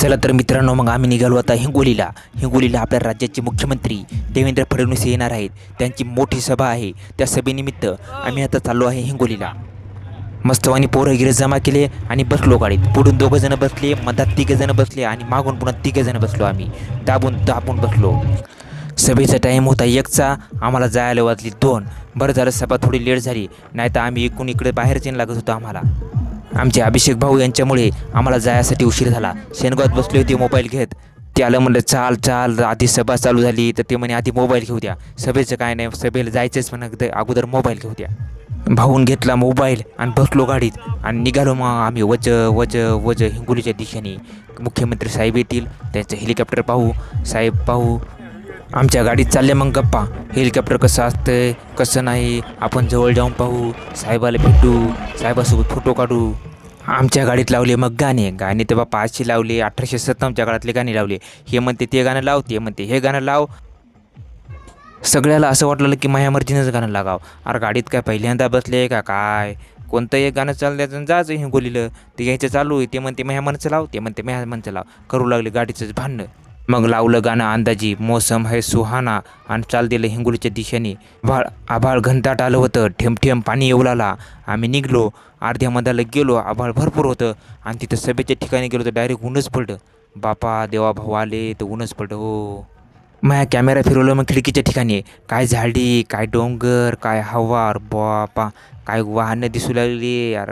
चला तर मित्रांनो मग आम्ही निघालो आता हिंगोलीला. हिंगोलीला आपल्या राज्याचे मुख्यमंत्री देवेंद्र फडणवीस येणार आहेत. त्यांची मोठी सभा आहे त्या सभेनिमित्त आम्ही आता चाललो आहे हिंगोलीला. मस्तवानी पोरं जमा केले आणि बसलो गाडीत. पुढून दोघं जण बसले मधात तिघं जण बसले आणि मागून पुन्हा तिघं जण बसलो आम्ही. दाबून दाबून बसलो. सभेचा टाईम होता एकचा आम्हाला जायला वाजली दोन. बरं झालं सभा थोडी लेट झाली. नाही तर आम्ही एकूण इकडे बाहेरच येणं लागत होतो आम्हाला. आमचे अभिषेक भाऊ यांच्यामुळे आम्हाला जायसाठी उशीर झाला. शेणगावात बसले होते मोबाईल घेत. ते आलं म्हणलं चाल चाल आधी सभा चालू झाली. तर ते म्हणे आधी मोबाईल घेऊ द्या. सभेचं काय नाही सभेला जायचंच म्हणा अगोदर मोबाईल घेऊ द्या. भाऊन घेतला मोबाईल आणि बसलो गाडीत. आणि निघालो मग आम्ही वज वज वज हिंगोलीच्या दिशेने. मुख्यमंत्री साहेब येतील त्यांचं हेलिकॉप्टर पाहू. साहेब पाहू आमच्या गाडीत चालले मग गप्पा. हेलिकॉप्टर कसं असतं कसं नाही आपण जवळ जाऊन पाहू. साहेबाला भेटू. साहेबासोबत फोटो काढू. आमच्या गाडीत लावले मग गाणे. गाणे ते बापा पाचशे लावले अठराशे सत्तावन्नच्या काळातले गाणे लावले. हे म्हणते ते गाणं लाव ते म्हणते हे गाणं लाव. सगळ्याला असं वाटलं की माझ्या मर्जीनंच गाणं लागाव. अरे गाडीत काय पहिल्यांदा बसले का काय? कोणतं एक गाणं चालल्याचं जायचं हिंगोलीलं. ते घ्यायचं चालू आहे ते म्हणते माझ्या मनचं लाव ते म्हणते माझ्या मनचं लाव. करू लागले गाडीचंच भांडणं. मग लावलं गाणं अंदाजी मोसम है सुहाना आणि चाल दिलं हिंगोलीच्या दिशेने. भाळ आभाळ घनदाट आलं होतं ठेमठेम पाणी येऊ लागला आम्ही निघलो अर्ध्या मधाला गेलो आभाळ भरपूर होतं आणि तिथं सभेच्या ठिकाणी गेलो तर डायरेक्ट ऊनच पडलं. बापा देवा भाऊ आले तर ऊनच पडलं हो. माझ्या कॅमेरा फिरवलं मग खिडकीच्या ठिकाणी. काय झाडी काय डोंगर काय हवार बापा. काय वाहनं दिसू लागली अर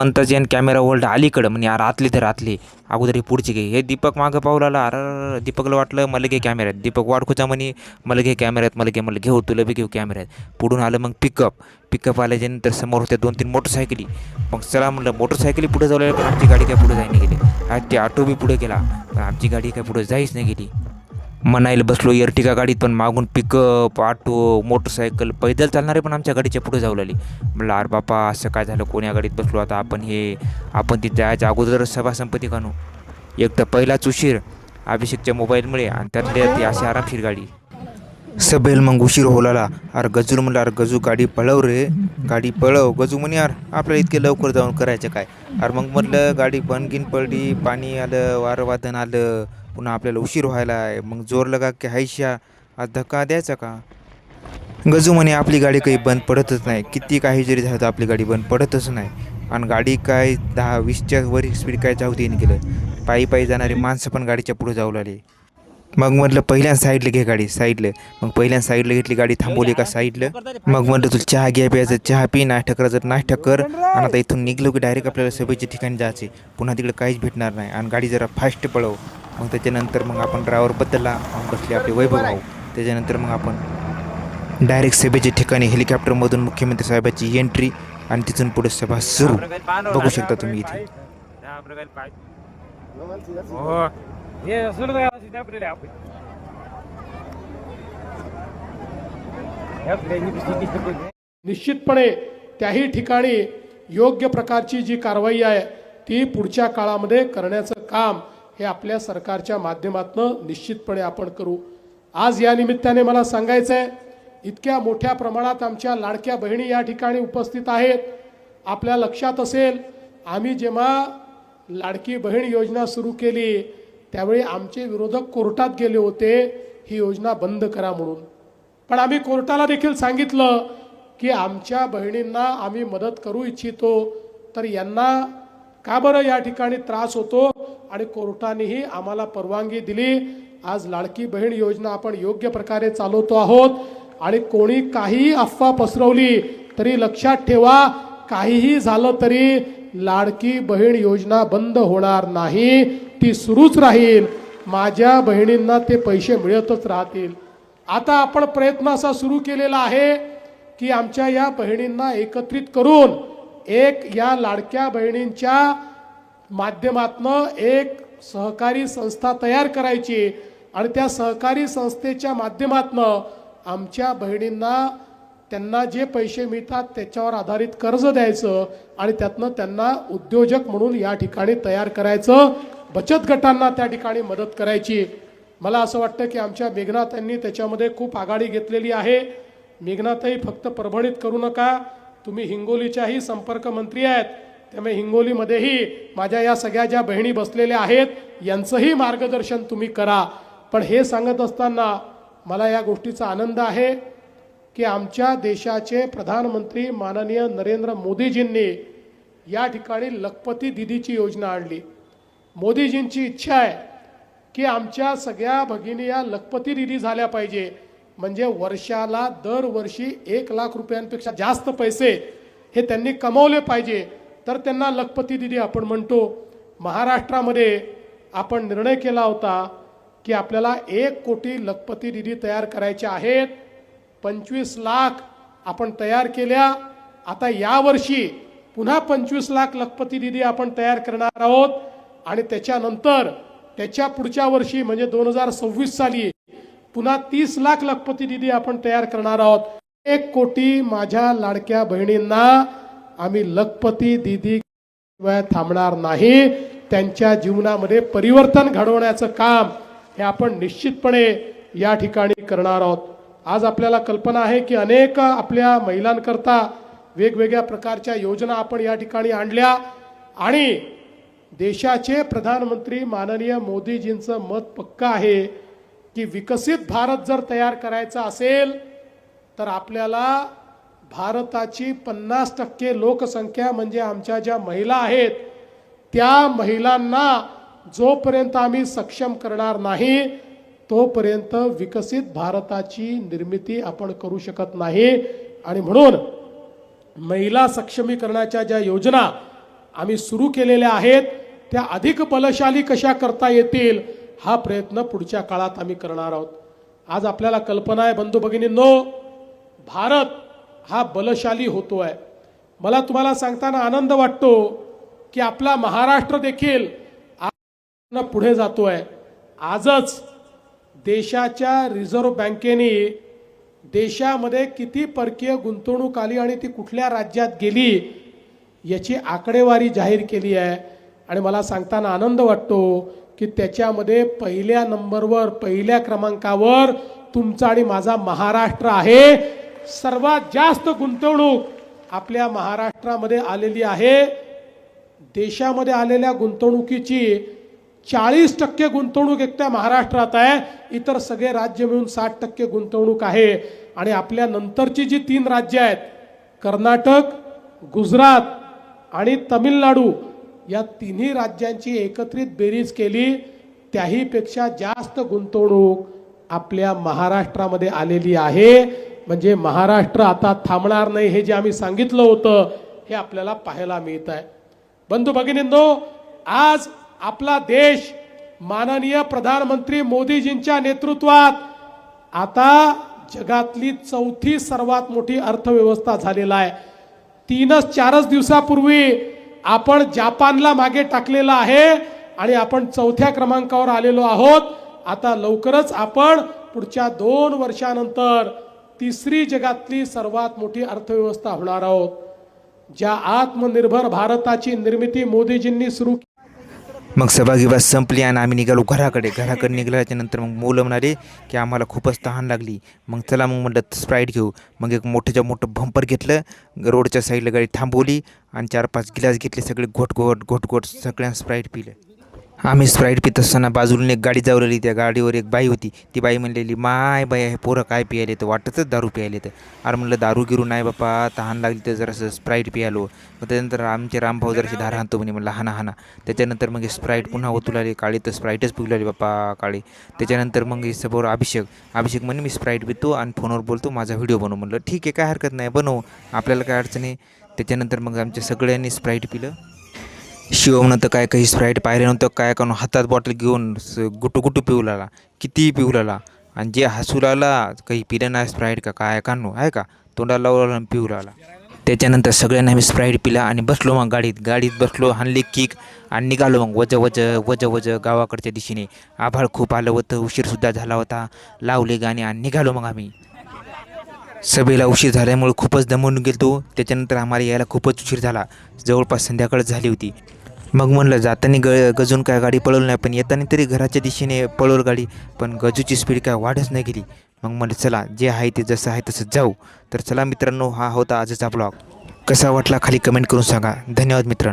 अंतर्जन कॅमेरा ओल्ड अलीकडं. म्हणजे यार आतली तर आतली. अगोदर हे पुढची घे. हे दीपक मागं पाहू लागला अर दीपकला वाटलं मला घे कॅमेऱ्यात दीपक वाडखुचा म्हणे मला घे कॅमेऱ्यात मला घे मला घेऊ हो, तुला बी घेऊ कॅमेऱ्यात पुढून आलं मग पिकअप पिकअप आल्याच्यानंतर समोर होत्या दोन तीन मोटरसायकली मग चला म्हणलं मोटरसायकली पुढे जाऊ पण आमची गाडी काय पुढे जाई नाही गेली. ते ऑटो बी पुढे गेला. पण आमची गाडी काय पुढे जाईच नाही गेली. म्हणायला बसलो एरटिका गाडीत पण मागून पिकअप ऑटो मोटरसायकल पैदल चालणारे पण आमच्या गाडीच्या पुढे जाऊ लागली. म्हटलं अरे बापा असं काय झालं? कोण्या गाडीत बसलो? आता आपण हे आपण तिथे जायच्या अगोदरच सभा संपत्ती कानू एक तर पहिलाच उशीर अभिषेकच्या मोबाईलमुळे आणि त्यातल्या ती अशी आरामशीर गाडी. सभेल मग उशीर होलाला अरे गजूर म्हणलं अरे गजू गाडी पळव रे. गाडी पळव. गजू म्हणे यार आपल्याला इतके लवकर जाऊन करायचं काय? अरे मग म्हटलं गाडी बनगिन पडली पाणी आलं वारं वादन आलं. पुन्हा आपल्याला उशीर व्हायला आहे. मग जोर लगा की हायशा आज धक्का द्यायचा का? गजू म्हणे आपली गाडी काही बंद पडतच नाही. किती काही जरी झालं तर आपली गाडी बंद पडतच नाही. आणि गाडी काय दहा वीसच्या वर स्पीड काय जाऊ देईन गेलं. पायी पायी जाणारी माणसं पण गाडीच्या पुढे जाऊ लागली. मग म्हटलं पहिल्या साईडला घे गाडी साईडला मग पहिल्या साईडला घेतली गाडी थांबवली का साईडला मग म्हटलं तुला चहा घ्या प्यायचं चहा पी नाश्ता करायचं नाश्ता कर आणि आता इथून निघलो की डायरेक्ट आपल्याला सभेच्या ठिकाणी जायचे पुन्हा तिकडे काहीच भेटणार नाही. आणि गाडी जरा फास्ट पळव. मग त्याच्यानंतर मग आपण ड्रायव्हर बदलला मग बसले आपले वैभव भाऊ. त्याच्यानंतर मग आपण डायरेक्ट सभेच्या ठिकाणी हेलिकॉप्टरमधून मुख्यमंत्री साहेबाची एंट्री आणि तिथून पुढे सभा सुरू. बघू शकता तुम्ही इथे. निश्चितपणे त्याही ठिकाणी योग्य प्रकारची जी कारवाई आहे ती पुढच्या काळामध्ये करण्याचं काम हे आपल्या सरकारच्या माध्यमातून निश्चितपणे आपण करू. आज या निमित्ताने मला सांगायचं आहे इतक्या मोठ्या प्रमाणात आमच्या लाडक्या बहिणी या ठिकाणी उपस्थित आहेत. आपल्या लक्षात असेल आम्ही जेव्हा लाडकी बहीण योजना सुरू केली त्यावेळी आमचे विरोधक कोर्टात गेले होते. ही योजना बंद करा म्हणून. पण आम्ही कोर्टाला देखील सांगितलं की आमच्या बहिणींना आम्ही मदत करू इच्छितो तर यांना का बरं या ठिकाणी त्रास होतो? आणि कोर्टानेही आम्हाला परवानगी दिली. आज लाडकी बहीण योजना आपण योग्य प्रकारे चालवतो आहोत. आणि कोणी काहीही अफवा पसरवली तरी लक्षात ठेवा काहीही झालं तरी लाडकी बहीण योजना बंद होणार नाही. ती सुरूच राहील. माझ्या बहिणींना ते पैसे मिळतच राहतील. आता आपण प्रयत्न असा सुरू केलेला आहे की आमच्या या बहिणींना एकत्रित करून एक या लाडक्या बहिणींच्या माध्यमातनं एक सहकारी संस्था तयार करायची आणि त्या सहकारी संस्थेच्या माध्यमातनं आमच्या बहिणींना त्यांना जे पैसे मिळतात त्याच्यावर आधारित कर्ज द्यायचं आणि त्यातनं त्यांना उद्योजक म्हणून या ठिकाणी तयार करायचं. बचत गटांना त्या ठिकाणी मदत करायची. मला असं वाटतं की आमच्या मेघनाथांनी त्याच्यामध्ये खूप आघाडी घेतलेली आहे. मेघनाथही फक्त परभणीत करू नका. तुम्ही हिंगोलीच्याही संपर्क मंत्री आहेत. त्यामुळे हिंगोलीमध्येही माझ्या या सगळ्या ज्या बहिणी बसलेल्या आहेत यांचंही मार्गदर्शन तुम्ही करा. पण हे सांगत असताना मला या गोष्टीचा आनंद आहे की आमच्या देशाचे प्रधानमंत्री माननीय नरेंद्र मोदीजींनी या ठिकाणी लखपती दिदीची योजना आणली. मोदीजींची इच्छा आहे की आमच्या सगळ्या भगिनी या लखपती दिदी झाल्या पाहिजे. म्हणजे वर्षाला दरवर्षी एक लाख रुपयांपेक्षा जास्त पैसे हे त्यांनी कमवले पाहिजे. तर त्यांना लखपती दिदी आपण म्हणतो. महाराष्ट्रामध्ये आपण निर्णय केला होता की आपल्याला एक कोटी लखपती दिदी तयार करायच्या आहेत. पंचवीस लाख आपण तयार केल्या. आता यावर्षी पुन्हा पंचवीस लाख लखपती दिदी आपण तयार करणार आहोत. आणि त्याच्यानंतर त्याच्या पुढच्या वर्षी म्हणजे दोन हजार सव्वीस साली पुन्हा तीस लाख लखपती दिदी आपण तयार करणार आहोत. एक कोटी माझ्या लाडक्या बहिणींना आम्ही लखपती दिदी थांबणार नाही. त्यांच्या जीवनामध्ये परिवर्तन घडवण्याचं काम हे आपण निश्चितपणे या ठिकाणी करणार आहोत. आज आपल्याला कल्पना आहे की अनेक आपल्या महिलांकरता वेगवेगळ्या प्रकारच्या योजना आपण या ठिकाणी आणल्या आणि देशाचे प्रधानमंत्री माननीय मोदीजींचं मत पक्क आहे की विकसित भारत जर तयार करायचा असेल तर आपल्याला भारताची पन्नास टक्के लोकसंख्या म्हणजे आमच्या ज्या महिला आहेत त्या महिलांना जोपर्यंत आम्ही सक्षम करणार नाही तोपर्यंत विकसित भारताची निर्मिती आपण करू शकत नाही. आणि म्हणून महिला सक्षमीकरणाच्या ज्या योजना आम्ही सुरू केलेल्या आहेत त्या अधिक बलशाली कशा करता येतील हा प्रयत्न पुढच्या काळात आम्ही करणार आहोत. आज आपल्याला कल्पना आहे बंधू भगिनींनो भारत हा बलशाली होतो आहे मला तुम्हाला सांगताना आनंद वाटतो की आपला महाराष्ट्र देखील पुढे पुढे आहे आजच देशाच्या रिझर्व्ह बँकेने देशामध्ये किती परकीय गुंतवणूक आली आणि ती कुठल्या राज्यात गेली याची आकडेवारी जाहीर केली आहे. आणि मला सांगताना आनंद वाटतो की त्याच्यामध्ये पहिल्या नंबरवर पहिल्या क्रमांकावर तुमचा आणि माझा महाराष्ट्र आहे. सर्वात जास्त गुंतवणूक आपल्या महाराष्ट्रामध्ये आलेली आहे. देशामध्ये आलेल्या गुंतवणुकीची चाळीस टक्के गुंतवणूक एकट्या महाराष्ट्रात आहे. इतर सगळे राज्य मिळून साठ टक्के गुंतवणूक आहे. आणि आपल्या नंतरची जी तीन राज्य आहेत कर्नाटक गुजरात आणि तमिळनाडू या तिन्ही राज्यांची एकत्रित बेरीज केली त्याहीपेक्षा जास्त गुंतवणूक आपल्या महाराष्ट्रामध्ये आलेली आहे. म्हणजे महाराष्ट्र आता थांबणार नाही हे जे आम्ही सांगितलं होतं हे आपल्याला पाहायला मिळत आहे. बंधू भगिनींनो आज आपला देश माननीय प्रधानमंत्री मोदीजींच्या नेतृत्वात आता जगातली चौथी सर्वात मोठी अर्थव्यवस्था झालेला आहे. तीनच चारच दिवसापूर्वी आपण जापानला मागे टाकलेला आहे आणि आपण चौथ्या क्रमांकावर आलेलो आहोत. आता लवकरच आपण पुढच्या दोन वर्षानंतर तिसरी जगातली सर्वात मोठी अर्थव्यवस्था होणार आहोत. ज्या आत्मनिर्भर भारताची निर्मिती मोदीजींनी सुरू मग सभागिभास संपली आणि आम्ही निघालो घराकडे. घराकडे निघाल्याच्या नंतर मग मुलं म्हणाले की आम्हाला खूपच तहान लागली. मग चला मग म्हटलं स्प्राईट घेऊ. मग एक मोठ्याच्या मोठं भंपर घेतलं. रोडच्या साईडला गाडी थांबवली आणि चार पाच गिलास घेतले. सगळे घोट घोट घोट घोट सगळ्यांना स्प्राईट पिलं. आम्ही स्प्राईट पित असताना बाजूला एक गाडी जावलेली त्या गाडीवर एक बाई होती. ती बाई म्हणलेली माय बाई हे पोरं काय पियाले तर वाटतच दारू प्यायले तर अरे म्हणलं दारू गिरू नाही बापा तहान लागली तर जरासं स्प्राईट पियालो. मग त्यानंतर आमचे रामभाऊ जराशी धार हाणतो म्हणे म्हणलं हाना हाना. त्याच्यानंतर मग हे स्प्राईट पुन्हा ओतू लागले. काळी तर स्प्राईटच पिऊ लागली बापा काळी. त्याच्यानंतर मग हे समोर अभिषेक. अभिषेक म्हणे मी स्प्राईट पितो आणि फोनवर बोलतो माझा व्हिडिओ बनव. म्हणलं ठीक आहे काय हरकत नाही बनव. आपल्याला काय अडचण आहे? त्याच्यानंतर मग आमच्या सगळ्यांनी स्प्राईट पिलं. शिवमनं तर काय काही स्प्राईट पाहिल्यानंतर नव्हतं काय करून हातात बॉटल घेऊन स गुटू गुटू पिऊ लागला. कितीही पिऊ लागला. आणि जे हसू लागला काही पिलं नाही स्प्राईट का काय कानो आहे का? तोंडाला लावला पिऊ लागला. त्याच्यानंतर सगळ्यांना आम्ही स्प्राईट पिला आणि बसलो मग गाडीत. गाडीत बसलो हाणले किक आणि निघालो मग वज वज वज वज गावाकडच्या दिशेने. आभाळ खूप आलं होतं उशीरसुद्धा झाला होता. लावले गाणे आणि निघालो मग आम्ही. सभेला उशीर झाल्यामुळे खूपच दमून गेलो त्याच्यानंतर आम्हाला यायला खूपच उशीर झाला. जवळपास संध्याकाळच झाली होती. मग म्हणलं जाताना ग गजून काय गाडी पळवली नाही पण येताना तरी घराच्या दिशेने पळवलं गाडी पण गजूची स्पीड काय वाढच नाही गेली. मग म्हणलं चला जे आहे ते जसं आहे तसं जाऊ. तर चला मित्रांनो हा होता आजचा ब्लॉग कसा वाटला खाली कमेंट करून सांगा. धन्यवाद मित्रांनो.